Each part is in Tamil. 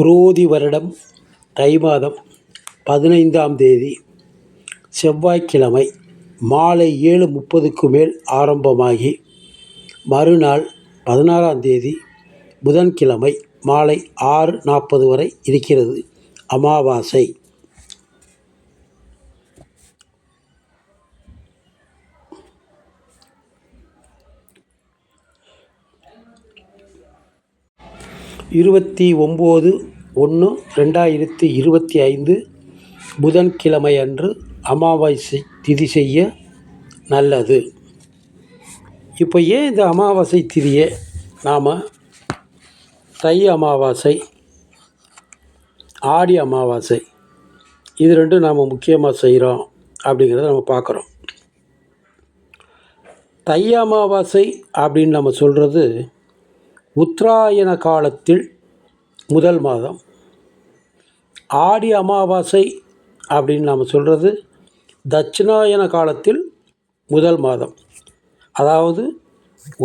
குரோதி வருடம் தை மாதம் பதினைந்தாம் தேதி செவ்வாய்க்கிழமை மாலை ஏழு முப்பதுக்கு மேல் ஆரம்பமாகி மறுநாள் பதினாறாம் தேதி புதன்கிழமை மாலை ஆறு நாற்பது வரை இருக்கிறது. அமாவாசை. இருபத்தி ஒம்பது ஒன்று ரெண்டாயிரத்தி இருபத்தி ஐந்து புதன்கிழமை அன்று அமாவாசை திதி செய்ய நல்லது. இப்போ ஏன் இந்த அமாவாசை திதியை நாம் தை அமாவாசை ஆடி அமாவாசை இது ரெண்டும் நாம் முக்கியமாக செய்கிறோம் அப்படிங்கிறத நம்ம பார்க்குறோம். தை அமாவாசை அப்படின்னு நம்ம சொல்கிறது உத்தராயண காலத்தில் முதல் மாதம். ஆடி அமாவாசை அப்படின்னு நாம் சொல்கிறது தட்சிணாயன காலத்தில் முதல் மாதம். அதாவது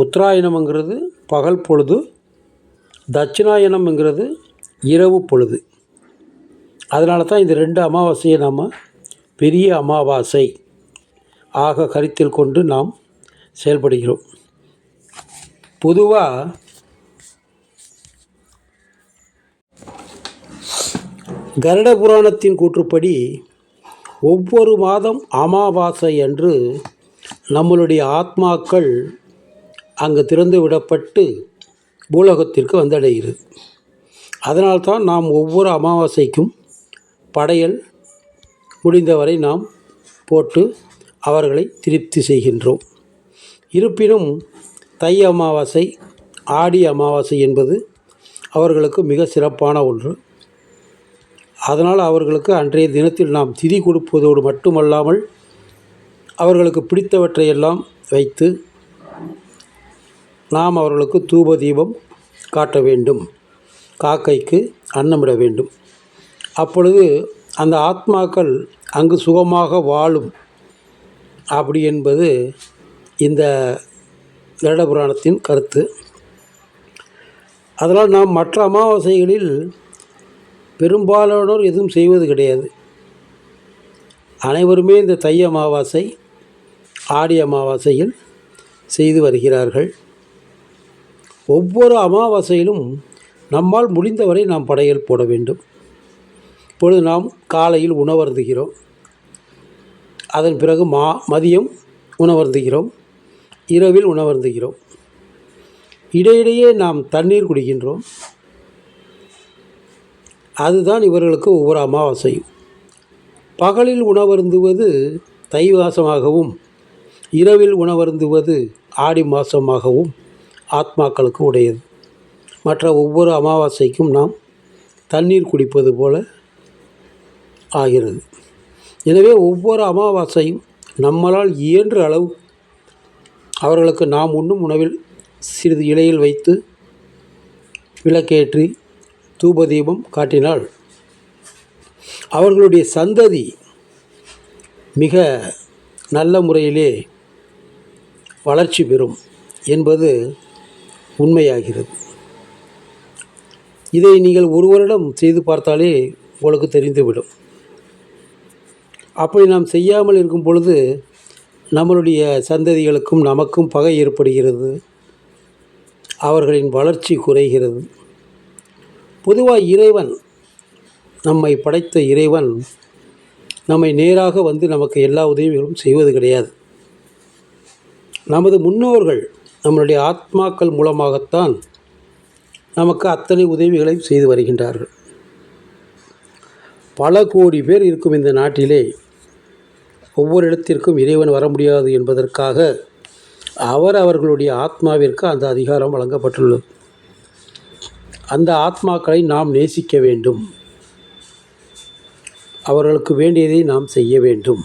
உத்தராயணம்ங்கிறது பகல் பொழுது தட்சிணாயனம்ங்கிறது இரவு பொழுது. அதனால தான் இந்த ரெண்டு அமாவாசையை நாம் பெரிய அமாவாசை ஆக கருத்தில் கொண்டு நாம் செயல்படுகிறோம். பொதுவாக கருட புராணத்தின் கூற்றுப்படி ஒவ்வொரு மாதம் அமாவாசை அன்று நம்மளுடைய ஆத்மாக்கள் அங்கு திறந்து விடப்பட்டு பூலோகத்திற்கு வந்தடைகிறது. அதனால்தான் நாம் ஒவ்வொரு அமாவாசைக்கும் படையல் முடிந்தவரை நாம் போட்டு அவர்களை திருப்தி செய்கின்றோம். இருப்பினும் தை அமாவாசை ஆடி அமாவாசை என்பது அவர்களுக்கு மிக சிறப்பான ஒன்று. அதனால் அவர்களுக்கு அன்றைய தினத்தில் நாம் திதி கொடுப்பதோடு மட்டுமல்லாமல் அவர்களுக்கு பிடித்தவற்றையெல்லாம் வைத்து நாம் அவர்களுக்கு தூப தீபம் காட்ட வேண்டும் காக்கைக்கு அன்னமிட வேண்டும். அப்பொழுது அந்த ஆத்மாக்கள் அங்கு சுகமாக வாழும். அப்படி என்பது இந்த வருட புராணத்தின் கருத்து. அதனால் நாம் மற்ற அமாவாசைகளில் பெரும்பாலானோர் எதுவும் செய்வது கிடையாது. அனைவருமே இந்த தை அமாவாசை ஆடி அமாவாசையில் செய்து வருகிறார்கள். ஒவ்வொரு அமாவாசையிலும் நம்மால் முடிந்தவரை நாம் படையல் போட வேண்டும். இப்பொழுது நாம் காலையில் உணவருந்துகிறோம். அதன் பிறகு மா மதியம் உணவருந்துகிறோம். இரவில் உணவருந்துகிறோம். இடையிடையே நாம் தண்ணீர் குடிக்கின்றோம். அதுதான் இவர்களுக்கு ஒவ்வொரு அமாவாசையும். பகலில் உணவருந்துவது தை மாதமாகவும் இரவில் உணவருந்துவது ஆடி மாதமாகவும் ஆத்மாக்களுக்கு உடையது. மற்ற ஒவ்வொரு அமாவாசைக்கும் நாம் தண்ணீர் குடிப்பது போல ஆகிறது. எனவே ஒவ்வொரு அமாவாசையும் நம்மளால் இயன்ற அளவு அவர்களுக்கு நாம் உண்ணும் உணவில் சிறிது இலையில் வைத்து விளக்கேற்றி தூபதீபம் காட்டினால் அவர்களுடைய சந்ததி மிக நல்ல முறையிலே வளர்ச்சி பெறும் என்பது உண்மையாகிறது. இதை நீங்கள் ஒரு வருடம் செய்து பார்த்தாலே உங்களுக்கு தெரிந்துவிடும். அப்படி நாம் செய்யாமல் இருக்கும் பொழுது நம்மளுடைய சந்ததிகளுக்கும் நமக்கும் பகை ஏற்படுகிறது. அவர்களின் வளர்ச்சி குறைகிறது. பொதுவாக இறைவன் நம்மை படைத்த இறைவன் நம்மை நேராக வந்து நமக்கு எல்லா உதவிகளும் செய்வது கிடையாது. நமது முன்னோர்கள் நம்மளுடைய ஆத்மாக்கள் மூலமாகத்தான் நமக்கு அத்தனை உதவிகளையும் செய்து வருகின்றார்கள். பல கோடி பேர் இருக்கும் இந்த நாட்டிலே ஒவ்வொரு இடத்திற்கும் இறைவன் வர முடியாது என்பதற்காக அவர் அவர்களுடைய ஆத்மாவிற்கு அந்த அதிகாரம் வழங்கப்பட்டுள்ளது. அந்த ஆத்மாக்களை நாம் நேசிக்க வேண்டும். அவர்களுக்கு வேண்டியதை நாம் செய்ய வேண்டும்.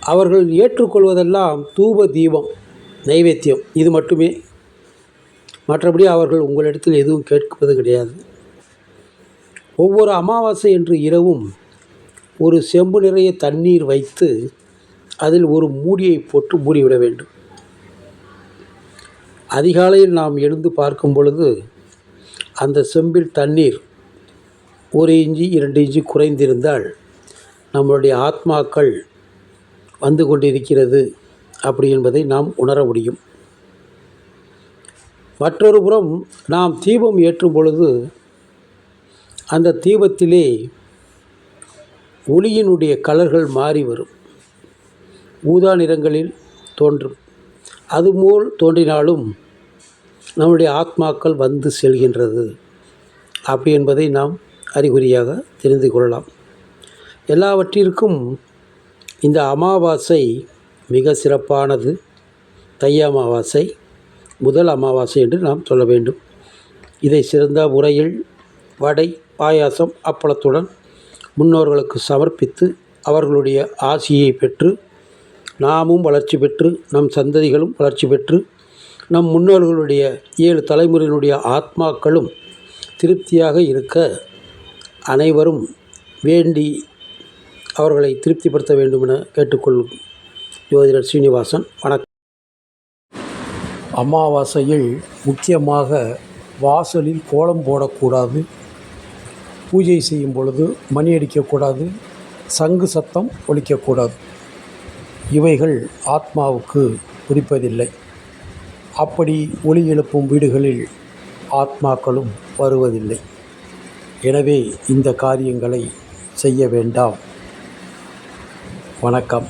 அவர்கள் ஏற்றுக்கொள்வதெல்லாம் தூப தீபம் நைவேத்தியம். இது மட்டுமே. மற்றபடி அவர்கள் உங்களிடத்தில் எதுவும் கேட்பது கிடையாது. ஒவ்வொரு அமாவாசை என்று இரவும் ஒரு செம்பு நிறைய தண்ணீர் வைத்து அதில் ஒரு மூடியை போட்டு மூடிவிட வேண்டும். அதிகாலையில் நாம் எழுந்து பார்க்கும் பொழுது அந்த செம்பில் தண்ணீர் ஒரு இஞ்சி இரண்டு இஞ்சி குறைந்திருந்தால் நம்மளுடைய ஆத்மாக்கள் வந்து கொண்டிருக்கிறது அப்படி என்பதை நாம் உணர முடியும். மற்றொரு புறம் நாம் தீபம் ஏற்றும் பொழுது அந்த தீபத்திலே ஒளியினுடைய கலர்கள் மாறி வரும். ஊதா நிறங்களில் தோன்றும். அதுபோல் தோன்றினாலும் நம்முடைய ஆத்மாக்கள் வந்து செல்கின்றது. அப்படி என்பதை நாம் அறிகுறியாக தெரிந்து கொள்ளலாம். எல்லாவற்றிற்கும் இந்த அமாவாசை மிக சிறப்பானது. தை அமாவாசை முதல் அமாவாசை என்று நாம் சொல்ல வேண்டும். இதை சிறந்த முறையில் வடை பாயாசம் அப்பளத்துடன் முன்னோர்களுக்கு சமர்ப்பித்து அவர்களுடைய ஆசியை பெற்று நாமும் வளர்ச்சி பெற்று நம் சந்ததிகளும் வளர்ச்சி பெற்று நம் முன்னோர்களுடைய ஏழு தலைமுறையினுடைய ஆத்மாக்களும் திருப்தியாக இருக்க அனைவரும் வேண்டி அவர்களை திருப்திப்படுத்த வேண்டும் என கேட்டுக்கொள்ளும் ஜோதிடர் ஸ்ரீனிவாசன் வணக்கம். அமாவாசையில் முக்கியமாக வாசலில் கோலம் போடக்கூடாது. பூஜை செய்யும் பொழுது மணி அடிக்கக்கூடாது. சங்கு சத்தம் ஒழிக்கக்கூடாது இவைகள் ஆத்மாவுக்கு பிடிப்பதில்லை. அப்படி ஒலி எழுப்பும் வீடுகளில் ஆத்மாக்களும் வருவதில்லை. எனவே இந்த காரியங்களை செய்ய வேண்டாம். வணக்கம்.